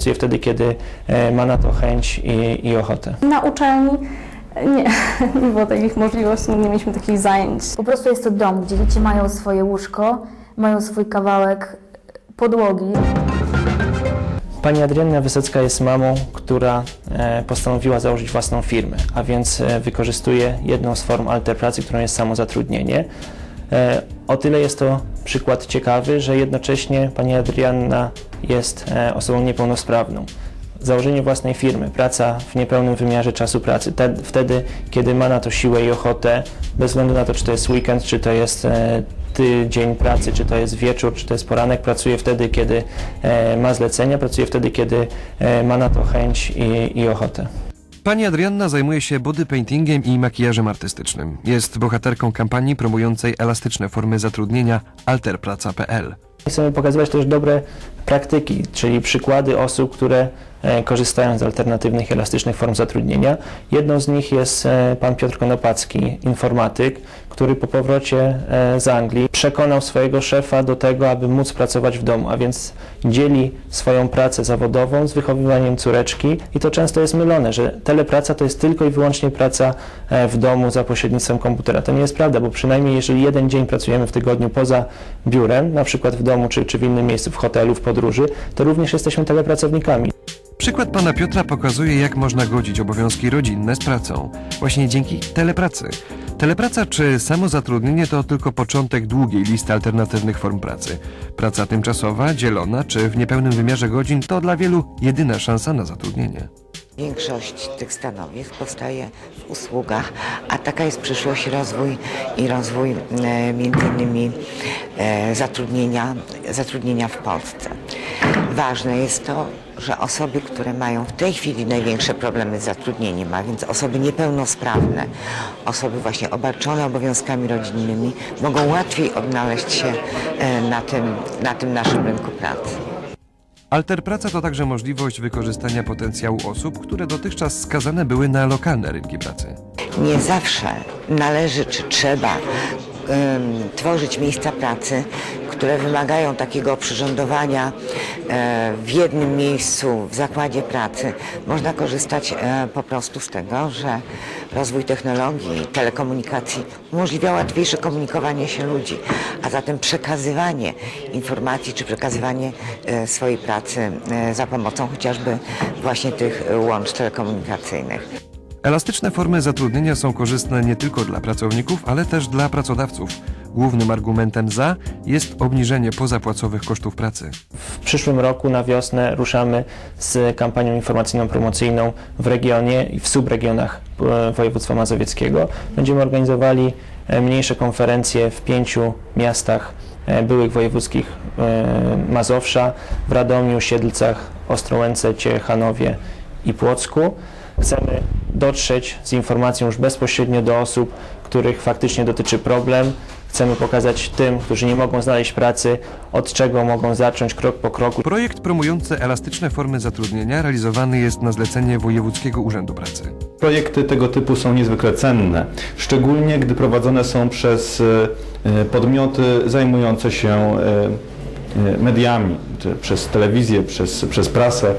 pracuje wtedy, kiedy e, ma na to chęć i, i ochotę. Na uczelni nie, nie było takich możliwości, nie mieliśmy takich zajęć. Po prostu jest to dom, gdzie dzieci mają swoje łóżko, mają swój kawałek podłogi. Pani Adrianna Wysocka jest mamą, która e, postanowiła założyć własną firmę, a więc e, wykorzystuje jedną z form alterpracy, którą jest samozatrudnienie. E, O tyle jest to przykład ciekawy, że jednocześnie pani Adrianna jest e, osobą niepełnosprawną. Założenie własnej firmy, praca w niepełnym wymiarze czasu pracy, te, wtedy, kiedy ma na to siłę i ochotę, bez względu na to, czy to jest weekend, czy to jest e, tydzień pracy, czy to jest wieczór, czy to jest poranek, pracuje wtedy, kiedy ma zlecenia, pracuje wtedy, kiedy ma na to chęć i, i ochotę. Pani Adrianna zajmuje się bodypaintingiem i makijażem artystycznym. Jest bohaterką kampanii promującej elastyczne formy zatrudnienia alterpraca.pl. Chcemy pokazywać też dobre praktyki, czyli przykłady osób, które e, korzystają z alternatywnych, elastycznych form zatrudnienia. Jedną z nich jest e, pan Piotr Konopacki, informatyk, który po powrocie e, z Anglii przekonał swojego szefa do tego, aby móc pracować w domu, a więc dzieli swoją pracę zawodową z wychowywaniem córeczki i to często jest mylone, że telepraca to jest tylko i wyłącznie praca w domu za pośrednictwem komputera. To nie jest prawda, bo przynajmniej jeżeli jeden dzień pracujemy w tygodniu poza biurem, na przykład w domu czy, czy w innym miejscu, w hotelu, w podróży, to również jesteśmy telepracownikami. Przykład pana Piotra pokazuje, jak można godzić obowiązki rodzinne z pracą. Właśnie dzięki telepracy. Telepraca czy samozatrudnienie to tylko początek długiej listy alternatywnych form pracy. Praca tymczasowa, dzielona czy w niepełnym wymiarze godzin to dla wielu jedyna szansa na zatrudnienie. Większość tych stanowisk powstaje w usługach, a taka jest przyszłość rozwój i rozwój e, między innymi e, zatrudnienia, zatrudnienia w Polsce. Ważne jest to, że osoby, które mają w tej chwili największe problemy z zatrudnieniem, a więc osoby niepełnosprawne, osoby właśnie obarczone obowiązkami rodzinnymi, mogą łatwiej odnaleźć się e, na tym, na tym naszym rynku pracy. Alterpraca to także możliwość wykorzystania potencjału osób, które dotychczas skazane były na lokalne rynki pracy. nie zawsze należy czy trzeba em, tworzyć miejsca pracy, które wymagają takiego przyrządowania e, w jednym miejscu w zakładzie pracy. Można korzystać e, po prostu z tego, że rozwój technologii, telekomunikacji umożliwia łatwiejsze komunikowanie się ludzi, a zatem przekazywanie informacji czy przekazywanie e, swojej pracy za pomocą chociażby właśnie tych łącz telekomunikacyjnych. Elastyczne formy zatrudnienia są korzystne nie tylko dla pracowników, ale też dla pracodawców. Głównym argumentem za jest obniżenie pozapłacowych kosztów pracy. W przyszłym roku na wiosnę ruszamy z kampanią informacyjną promocyjną w regionie i w subregionach e, województwa mazowieckiego. Będziemy organizowali e, mniejsze konferencje w pięciu miastach e, byłych wojewódzkich Mazowsza, w Radomiu, Siedlcach, Ostrołęce, Ciechanowie i Płocku. Chcemy dotrzeć z informacją już bezpośrednio do osób, których faktycznie dotyczy problem. Chcemy pokazać tym, którzy nie mogą znaleźć pracy, od czego mogą zacząć krok po kroku. Projekt promujący elastyczne formy zatrudnienia realizowany jest na zlecenie Wojewódzkiego Urzędu Pracy. Projekty tego typu są niezwykle cenne, szczególnie gdy prowadzone są przez e, podmioty zajmujące się e, e, mediami, czy przez telewizję, przez, przez prasę,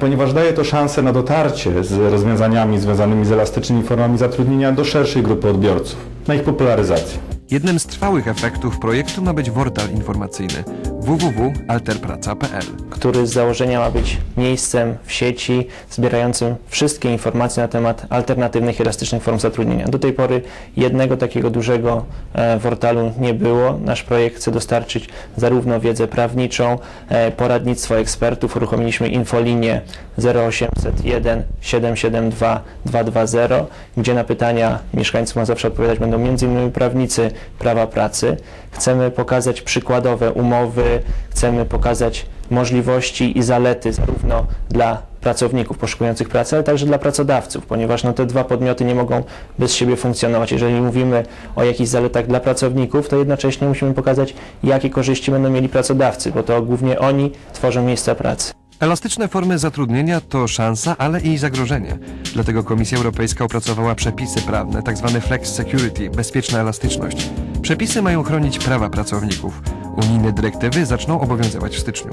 ponieważ daje to szansę na dotarcie z rozwiązaniami związanymi z elastycznymi formami zatrudnienia do szerszej grupy odbiorców, na ich popularyzację. Jednym z trwałych efektów projektu ma być portal informacyjny www.alterpraca.pl. który z założenia ma być miejscem w sieci zbierającym wszystkie informacje na temat alternatywnych elastycznych form zatrudnienia. Do tej pory jednego takiego dużego e, portalu nie było. Nasz projekt chce dostarczyć zarówno wiedzę prawniczą, e, poradnictwo ekspertów. Uruchomiliśmy infolinię 0801 772 220, gdzie na pytania mieszkańców Mazowsza odpowiadać będą m.in. prawnicy prawa pracy. Chcemy pokazać przykładowe umowy, chcemy pokazać możliwości i zalety zarówno dla pracowników poszukujących pracy, ale także dla pracodawców, ponieważ no, te dwa podmioty nie mogą bez siebie funkcjonować. Jeżeli mówimy o jakichś zaletach dla pracowników, to jednocześnie musimy pokazać, jakie korzyści będą mieli pracodawcy, bo to głównie oni tworzą miejsca pracy. Elastyczne formy zatrudnienia to szansa, ale i zagrożenie. Dlatego Komisja Europejska opracowała przepisy prawne, tzw. flex security, bezpieczna elastyczność. Przepisy mają chronić prawa pracowników. Unijne dyrektywy zaczną obowiązywać w styczniu.